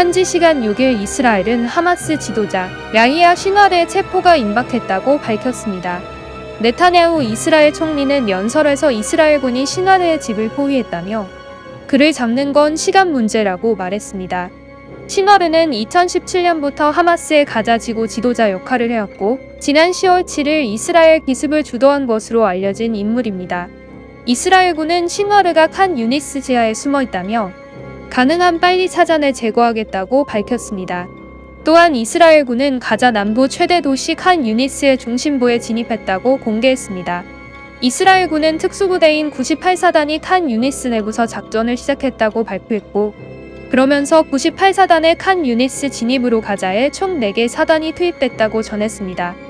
현지 시간 6일 이스라엘은 하마스 지도자 야히야 싱알의 체포가 임박했다고 밝혔습니다. 네타냐후 이스라엘 총리는 연설에서 이스라엘군이 싱하르의 집을 포위했다며 그를 잡는 건 시간 문제라고 말했습니다. 싱하르는 2017년부터 하마스의 가자 지구 지도자 역할을 해왔고 지난 10월 7일 이스라엘 기습을 주도한 것으로 알려진 인물입니다. 이스라엘군은 싱하르가 칸 유니스 지하에 숨어 있다며 가능한 빨리 찾아내 제거하겠다고 밝혔습니다. 또한 이스라엘군은 가자 남부 최대 도시 칸 유니스의 중심부에 진입했다고 공개했습니다. 이스라엘군은 특수부대인 98사단이 칸 유니스 내부서 작전을 시작했다고 발표했고, 그러면서 98사단의 칸 유니스 진입으로 가자에 총 4개 사단이 투입됐다고 전했습니다.